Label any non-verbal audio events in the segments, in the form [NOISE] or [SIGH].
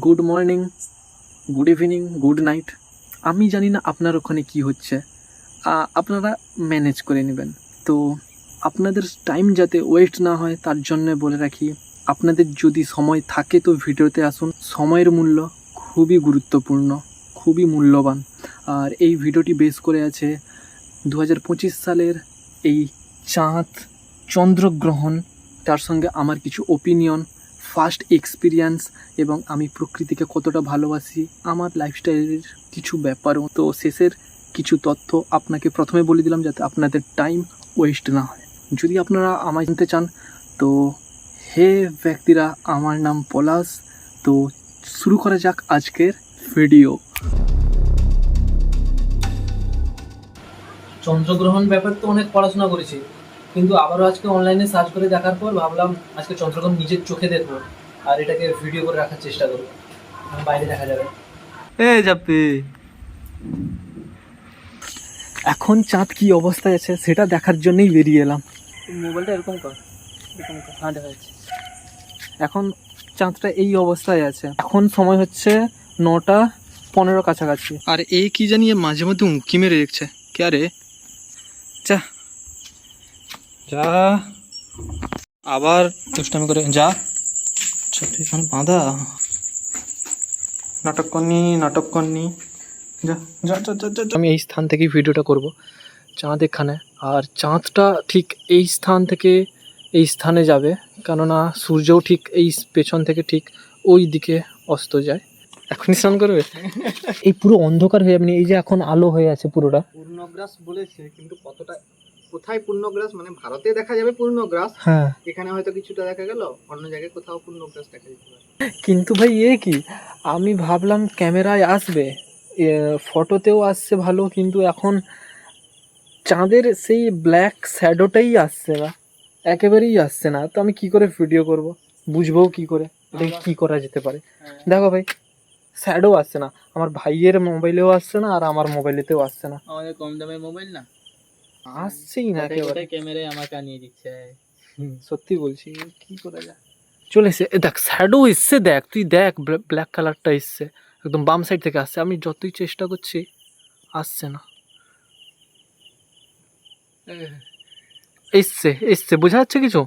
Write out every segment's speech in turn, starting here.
Good morning good evening good night আমি জানি না আপনার ওখানে কি হচ্ছে। আপনারা ম্যানেজ করে নেবেন। তো আপনাদের টাইম যাতে ওয়েস্ট না হয়, তার জন্য বলে রাখি, আপনাদের যদি সময় থাকে তো ভিডিওতে আসুন। সময়ের মূল্য খুবই গুরুত্বপূর্ণ, খুবই মূল্যবান। আর এই ভিডিওটি বেস করে আছে দু হাজার পঁচিশ সালের এই চাঁদ চন্দ্রগ্রহণ। তার সঙ্গে আমার কিছু ওপিনিয়ন ফার্স্ট এক্সপিরিয়েন্স এবং আমি প্রকৃতিকে কতটা ভালোবাসি, আমার লাইফস্টাইলের কিছু ব্যাপারও তো শেষের কিছু তথ্য আপনাকে প্রথমে বলে দিলাম যাতে আপনাদের টাইম ওয়েস্ট না হয়। যদি আপনারা আমায় জানতে চান, তো হে ব্যক্তিরা, আমার নাম পলাশ। তো শুরু করা যাক আজকের ভিডিও চন্দ্রগ্রহণ ব্যাপার তো অনেক পড়াশোনা করেছি। কিন্তু আবারও আজকে অনলাইনে সার্চ করে দেখার পর ভাবলাম আজকে চন্দ্রগ্রহণ নিজের চোখে দেখব আর এটাকে ভিডিও করে রাখার চেষ্টা করব। বাইরে দেখা যাবে। এ এখন চাঁদ কি অবস্থায় আছে সেটা দেখার জন্যই বেরিয়ে এলাম। মোবাইলটা এরকম কর এরকম কর। হ্যাঁ দেখা যাচ্ছে। এখন চাঁদটা এই অবস্থায় আছে। এখন সময় হচ্ছে নটা পনেরো কাছাকাছি। আর এই কি জানিয়ে মাঝে মধ্যে উঁকি মেরে দেখছে। কে রে যা যা। আবার দুষ্টামি করে যা। আচ্ছা তুই এখানে বাঁধা। নাটক করনি নাটক করনি। যা যা যা যা। আমি এই স্থান থেকেই ভিডিওটা করব চাঁদ এখানে আর চাঁদটা ঠিক এই স্থান থেকে এই স্থানে যাবে কেননা সূর্যও ঠিক এই পেছন থেকে ঠিক ওই দিকে অস্ত যায়। এখনই স্নান করবে? [LAUGHS] এই পুরো অন্ধকার হয়ে যাবে এই যে এখন আলো হয়ে আছে পুরোটা। পূর্ণগ্রাস বলেছে কিন্তু কতটা কোথায় পূর্ণগ্রাস? মানে ভারতে দেখা যাবে পূর্ণগ্রাস। হ্যাঁ। এখানে হয়তো কিছুটা দেখা গেল অন্য জায়গায় কোথাও পূর্ণগ্রাস দেখা যেতে পারে। কিন্তু ভাই এ কি? আমি ভাবলাম ক্যামেরায় আসবে। ফটোতেও আসছে ভালো কিন্তু এখন চাঁদের সেই ব্ল্যাক শ্যাডোটাই আসছে না। একেবারেই আসছে না। তো আমি কি করে ভিডিও করব? বুঝব কি করে? এটা কি করা যেতে পারে? দেখো ভাই শ্যাডো আসছে না। আমার ভাইয়ের মোবাইলেও আসছে না আর আমার মোবাইলেতেও আসছে না। আমাদের কম দামের মোবাইল না? আসছেই না একেবারে। ক্যামেরায় আমাকে আনিয়ে দিচ্ছে সত্যি বলছি কি করা যায়? চলে এসে দেখ শ্যাডো এসছে দেখ তুই দেখ ব্ল্যাক কালারটা এসছে একদম বাম সাইড থেকে আসছে আমি যতই চেষ্টা করছি আসছে না। এসছে এসছে বোঝা যাচ্ছে কিছু?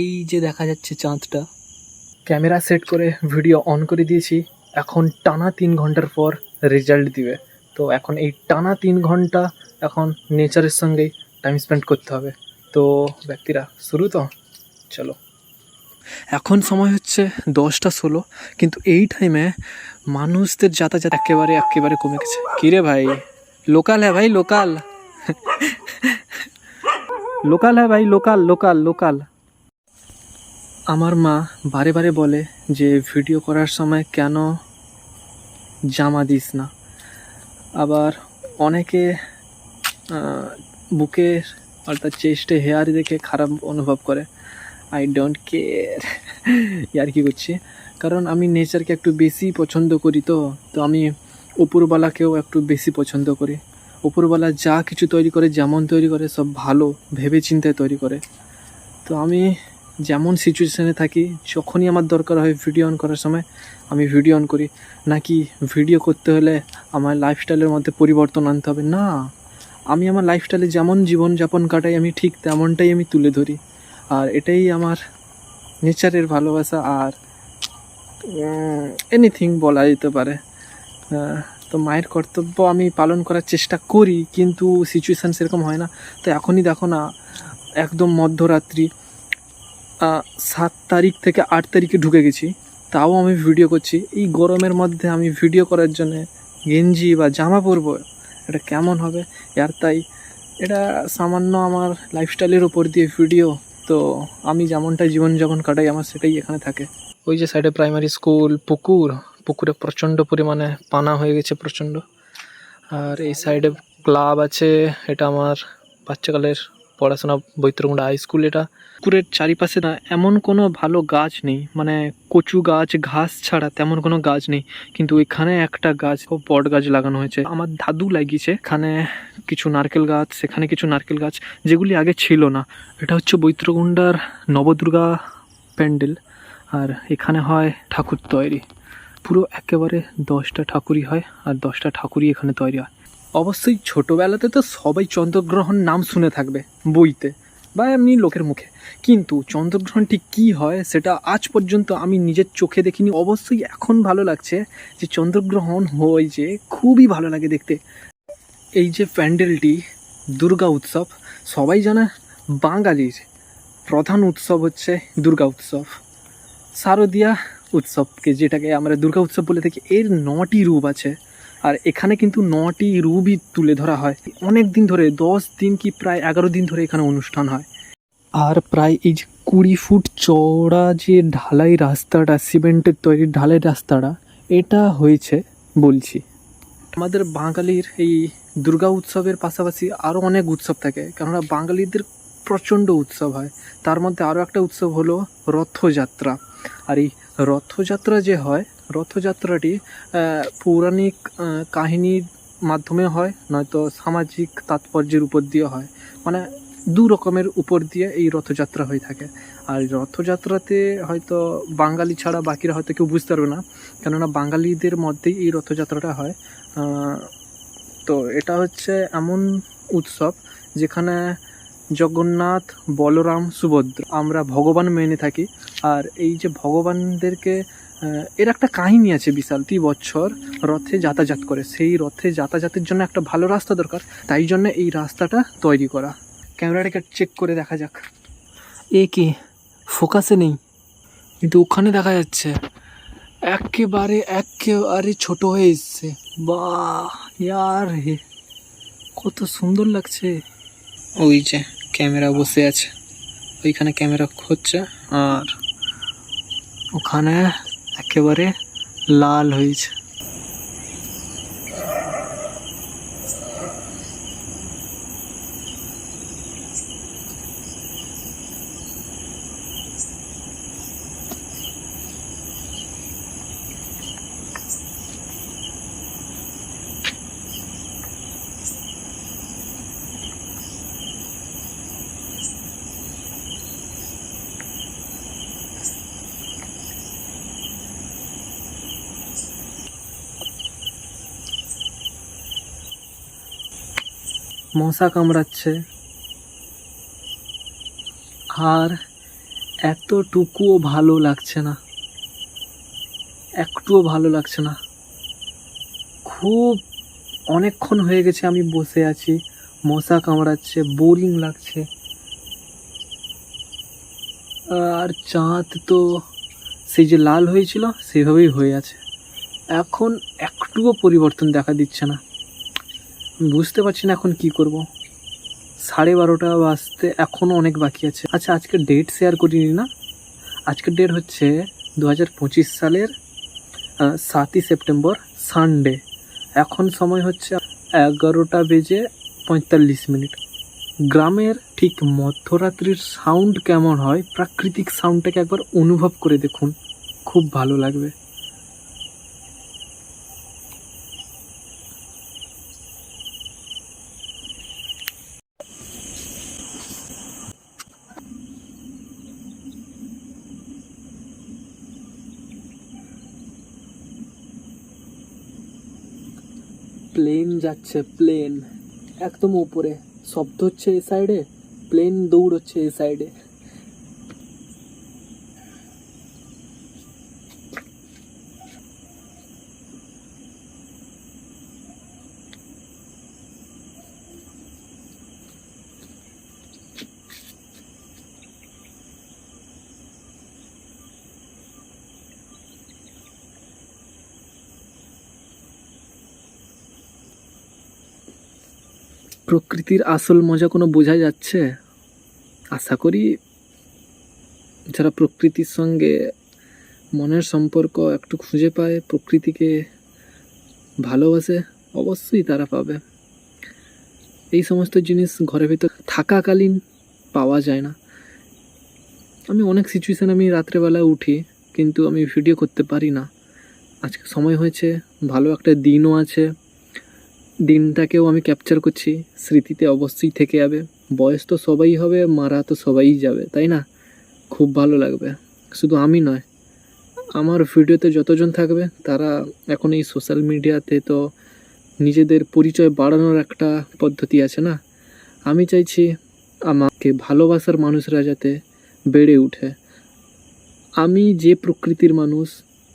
এই যে দেখা যাচ্ছে চাঁদটা ক্যামেরা সেট করে ভিডিও অন করে দিয়েছি এখন টানা তিন ঘণ্টার পর রেজাল্ট দিবে। তো এখন এই টানা তিন ঘণ্টা এখন নেচারের সঙ্গেই টাইম স্পেন্ড করতে হবে। তো ব্যক্তিরা, শুরু তো? চলো। এখন সময় হচ্ছে দশটা ষোলো, কিন্তু এই টাইমে মানুষদের যাতায়াত একেবারে একেবারে কমে গেছে। কিরে ভাই? লোকাল হ্যাঁ ভাই, লোকাল। লোকাল হ্যাঁ ভাই, লোকাল লোকাল লোকাল। আমার মা বারে বারে বলে যে, ভিডিও করার সময় কেন জামা দিস না? আবার অনেকে বুকের অর্থাৎ চেস্টে হেয়ার দেখে খারাপ অনুভব করে। আই ডোন্ট কেয়ার ইয়ার কি করছি? কারণ আমি নেচারকে একটু বেশি পছন্দ করি তো তো আমি উপরওয়ালাকেও একটু বেশি পছন্দ করি। উপরওয়ালা যা কিছু তৈরি করে, যেমন তৈরি করে, সব ভালো ভেবে চিন্তায় তৈরি করে। তো আমি যেমন সিচুয়েশানে থাকি, যখনই আমার দরকার হয় ভিডিও অন করার সময়, আমি ভিডিও অন করি। নাকি ভিডিও করতে হলে আমার লাইফস্টাইলের মধ্যে পরিবর্তন আনতে হবে? না। আমি আমার লাইফস্টাইলে যেমন জীবনযাপন কাটাই, আমি ঠিক তেমনটাই আমি তুলে ধরি। আর এটাই আমার নেচারের ভালোবাসা আর এনিথিং বলা যেতে পারে। তো মায়ের কর্তব্য আমি পালন করার চেষ্টা করি, কিন্তু সিচুয়েশান সেরকম হয় না। তো এখনই দেখো না, একদম মধ্যরাত্রি সাত তারিখ থেকে আট তারিখে ঢুকে গেছি। তাও আমি ভিডিও করছি। এই গরমের মধ্যে আমি ভিডিও করার জন্যে গেঞ্জি বা জামা পরবো, এটা কেমন হবে? আর তাই এটা সামান্য আমার লাইফস্টাইলের ওপর দিয়ে ভিডিও তো আমি যেমনটা জীবনযাপন কাটাই, আমার সেটাই এখানে থাকে। ওই যে সাইডে প্রাইমারি স্কুল পুকুর, পুকুরে প্রচণ্ড পরিমাণে পানা হয়ে গেছে প্রচণ্ড। আর এই সাইডে ক্লাব আছে, এটা আমার বাচ্চাকালের পড়াশোনা বৈত্রকুণ্ডা হাই স্কুল এটা পুকুরের চারিপাশে না এমন কোনো ভালো গাছ নেই। মানে কচু গাছ, ঘাস ছাড়া তেমন কোনো গাছ নেই। কিন্তু এখানে একটা গাছ ও বট গাছ লাগানো হয়েছে। আমার দাদু লাগিয়েছে। এখানে কিছু নারকেল গাছ, সেখানে কিছু নারকেল গাছ, যেগুলি আগে ছিল না। এটা হচ্ছে বৈত্রকুণ্ডার নবদুর্গা প্যান্ডেল। আর এখানে হয় ঠাকুর তৈরি। পুরো একেবারে দশটা ঠাকুরই হয়, আর দশটা ঠাকুরই এখানে তৈরি হয়। অবশ্যই ছোটোবেলাতে তো সবাই চন্দ্রগ্রহণ নাম শুনে থাকবে, বইতে, বা এমনি লোকের মুখে। কিন্তু চন্দ্রগ্রহণ ঠিক কী হয় সেটা আজ পর্যন্ত আমি নিজের চোখে দেখিনি। অবশ্যই এখন ভালো লাগছে যে চন্দ্রগ্রহণ হয়েছে খুবই ভালো লাগে দেখতে। এই যে প্যান্ডেলটি, দুর্গা উৎসব, সবাই জানে বাঙালির প্রধান উৎসব হচ্ছে দুর্গা উৎসব। শারদীয়া উৎসবকে যেটাকে আমরা দুর্গা উৎসব বলে থাকি, এর নটি রূপ আছে। আর এখানে কিন্তু নটি রূপই তুলে ধরা হয়। অনেক দিন ধরে, দশ দিন কি প্রায় এগারো দিন ধরে এখানে অনুষ্ঠান হয়। আর প্রায় এই যে কুড়ি ফুট চওড়া যে ঢালাই রাস্তাটা, সিমেন্টের তৈরি ঢালাই রাস্তাটা, এটা হয়েছে বলছি। আমাদের বাঙালির এই দুর্গা উৎসবের পাশাপাশি আরও অনেক উৎসব থাকে, কেননা বাঙালিদের প্রচণ্ড উৎসব হয়। তার মধ্যে আরও একটা উৎসব হলো রথযাত্রা। আর এই রথযাত্রা যে হয় রথযাত্রাটি পৌরাণিক কাহিনীর মাধ্যমে হয়, নয়তো সামাজিক তাৎপর্যের উপর দিয়ে হয়। মানে দু রকমের উপর দিয়ে এই রথযাত্রা হয়ে থাকে। আর রথযাত্রাতে হয়তো বাঙালি ছাড়া বাকিরা হয়তো কেউ বুঝতে পারবে না, কেননা বাঙালিদের মধ্যেই এই রথযাত্রাটা হয়। তো এটা হচ্ছে এমন উৎসব যেখানে জগন্নাথ, বলরাম, সুভদ্র আমরা ভগবান মেনে থাকি। আর এই যে ভগবানদেরকে এর একটা কাহিনী আছে বিশাল। প্রতি বছর রথে যাতায়াত করে। সেই রথে যাতায়াতের জন্য একটা ভালো রাস্তা দরকার, তাই জন্য এই রাস্তাটা তৈরি করা। ক্যামেরাটাকে চেক করে দেখা যাক। এ কি? ফোকাসে নেই। কিন্তু ওখানে দেখা যাচ্ছে, একেবারে একেবারে ছোট হয়ে এসছে। বাহ, ইয়ার কত সুন্দর লাগছে। ওই যে ক্যামেরা বসে আছে। ওইখানে ক্যামেরা হচ্ছে আর ওখানে একেবারে লাল হয়েছে মশা কামড়াচ্ছে। আর এতটুকুও ভালো লাগছে না। একটুও ভালো লাগছে না। খুব অনেকক্ষণ হয়ে গেছে আমি বসে আছি। মশা কামড়াচ্ছে, বোরিং লাগছে। আর চাঁদ তো সেই যে লাল হয়েছিল, সেভাবেই হয়ে আছে। এখন একটুও পরিবর্তন দেখা দিচ্ছে না। বুঝতে পারছি না এখন কি করব। সাড়ে বারোটা বাজতে এখনও অনেক বাকি আছে। আচ্ছা আজকে ডেট শেয়ার করিনি না? আজকের ডেট হচ্ছে দু পঁচিশ সালের সাতই সেপ্টেম্বর সানডে এখন সময় হচ্ছে এগারোটা বেজে পঁয়তাল্লিশ মিনিট। গ্রামের ঠিক মধ্যরাত্রির সাউন্ড কেমন হয়, প্রাকৃতিক সাউন্ডটাকে একবার অনুভব করে দেখুন। খুব ভালো লাগবে প্লেন যাচ্ছে প্লেন একদম উপরে। শব্দ হচ্ছে এই সাইডে প্লেন দৌড় হচ্ছে এই সাইডে প্রকৃতির আসল মজা কোনো বোঝা যাচ্ছে? আশা করি যারা প্রকৃতির সঙ্গে মনের সম্পর্ক একটু খুঁজে পায়, প্রকৃতিকে ভালোবাসে, অবশ্যই তারা পাবে। এই সমস্ত জিনিস ঘরের ভিতর থাকাকালীন পাওয়া যায় না। আমি অনেক সিচুয়েশান আমি রাত্রেবেলা উঠি, কিন্তু আমি ভিডিও করতে পারি না। আজকে সময় হয়েছে, ভালো একটা দিনও আছে। দিনটাকেও আমি ক্যাপচার করছি, স্মৃতিতে অবশ্যই থেকে যাবে। বয়স তো সবাই হবে, মারা তো সবাই যাবে, তাই না? খুব ভালো লাগবে। শুধু আমি নয়, আমার ভিডিওতে যতজন থাকবে, তারা এখন এই সোশ্যাল মিডিয়াতে তো নিজেদের পরিচয় বাড়ানোর একটা পদ্ধতি আছে না? আমি চাইছি আমাকে ভালোবাসার মানুষরা যাতে বেড়ে ওঠে আমি যে প্রকৃতির মানুষ,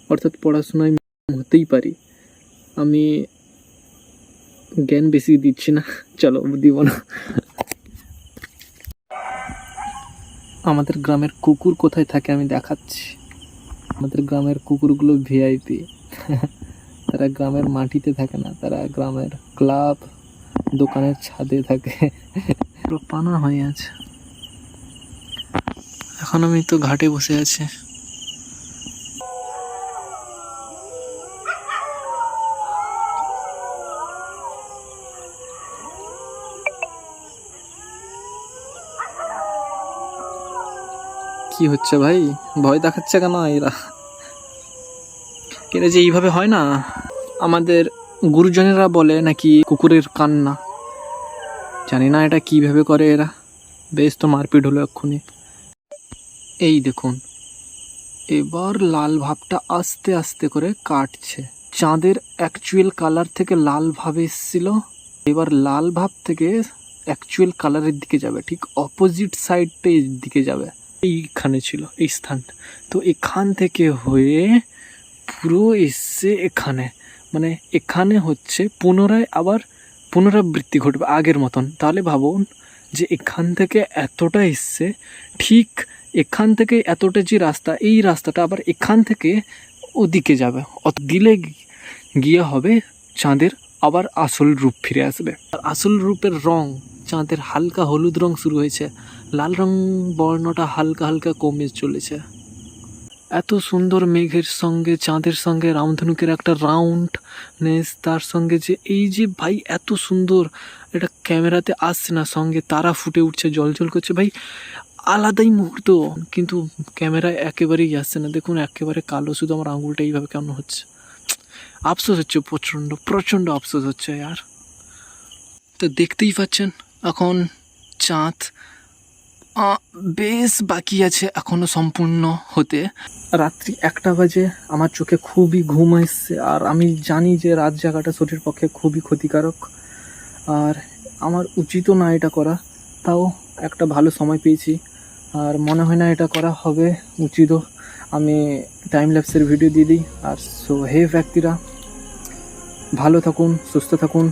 অর্থাৎ পড়াশোনায় হতেই পারি। আমি জ্ঞান বেশি দিচ্ছি না। চলো, দিব না। আমাদের গ্রামের কুকুর কোথায় থাকে আমি দেখাচ্ছি। আমাদের গ্রামের কুকুরগুলো ভিআইপি তারা গ্রামের মাটিতে থাকে না, তারা গ্রামের ক্লাব, দোকানের ছাদে থাকে। পানা হয়ে আছে। এখন আমি তো ঘাটে বসে আছি। কি হচ্ছে ভাই? ভয় দেখাচ্ছে কেন এরা? এটা যে এইভাবে হয় না, আমাদের গুরুজনেরা বলে নাকি কুকুরের কান্না। জানি না এটা কীভাবে করে এরা। বেশ তো মারপিট হলো এক্ষুনি। এই দেখুন, এবার লাল ভাবটা আস্তে আস্তে করে কাটছে। চাঁদের অ্যাকচুয়াল কালার থেকে লাল ভাব এসেছিল। এবার লাল ভাব থেকে অ্যাকচুয়াল কালারের দিকে যাবে, ঠিক অপোজিট সাইডটা দিকে যাবে। এইখানে ছিল, এই স্থান তো এখান থেকে হয়ে পুরো এসছে এখানে মানে এখানে হচ্ছে পুনরায় আবার পুনরাবৃত্তি ঘটবে আগের মতন। তাহলে ভাবুন যে এখান থেকে এতটা এসছে, ঠিক এখান থেকে এতটা যে রাস্তা, এই রাস্তাটা আবার এখান থেকে ওদিকে যাবে। অত দিলে গিয়ে হবে চাঁদের আবার আসল রূপ ফিরে আসবে। আর আসল রূপের রং, চাঁদের হালকা হলুদ রং শুরু হয়েছে। লাল রং বর্ণটা হালকা হালকা কমে চলেছে। এত সুন্দর মেঘের সঙ্গে, চাঁদের সঙ্গে, রামধনুকের একটা রাউন্ড নেস তার সঙ্গে যে এই যে ভাই এত সুন্দর, এটা ক্যামেরাতে আসছে না, সঙ্গে তারা ফুটে উঠছে, জল জল করছে। ভাই, আলাদাই মুহূর্ত, কিন্তু ক্যামেরায় একেবারেই আসছে না। দেখুন, একেবারে কালো, শুধু আমার আঙুলটা এইভাবে কেমন হচ্ছে। আফসোস হচ্ছে, প্রচণ্ড প্রচণ্ড আফসোস হচ্ছে, আর। তো দেখতেই পাচ্ছেন, এখন চাঁদ বেশ বাকি আছে এখনও সম্পূর্ণ হতে। রাত্রি একটা বাজে, আমার চোখে খুবই ঘুম এসছে আর আমি জানি যে রাত জাগাটা শরীরের পক্ষে খুবই ক্ষতিকারক। আর আমার উচিতও না এটা করা, তাও একটা ভালো সময় পেয়েছি। আর মনে হয় না এটা করা হবে, উচিতও। আমি টাইম ল্যাপসের ভিডিও দিয়ে দিই। আর সো হে ব্যক্তিরা, ভালো থাকুন, সুস্থ থাকুন,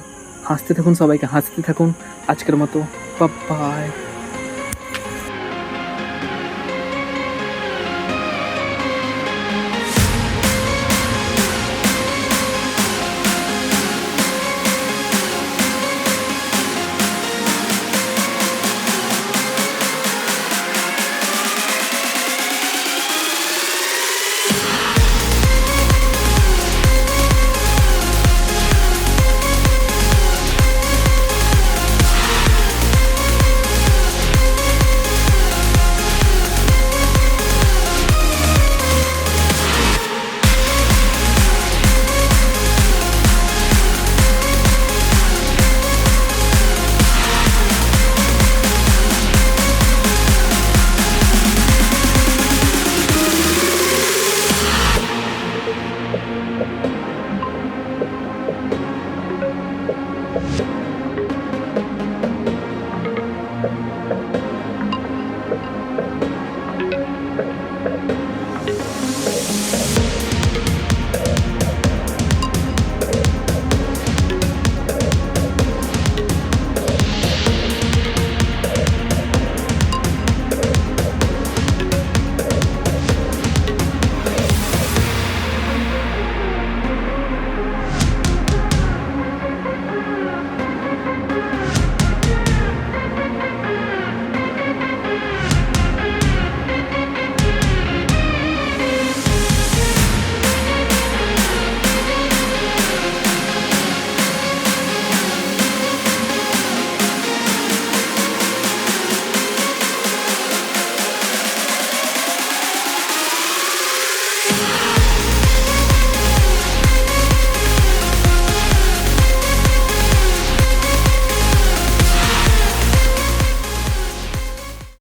হাসতে থাকুন, সবাইকে হাসতে থাকুন। আজকের মতো বাই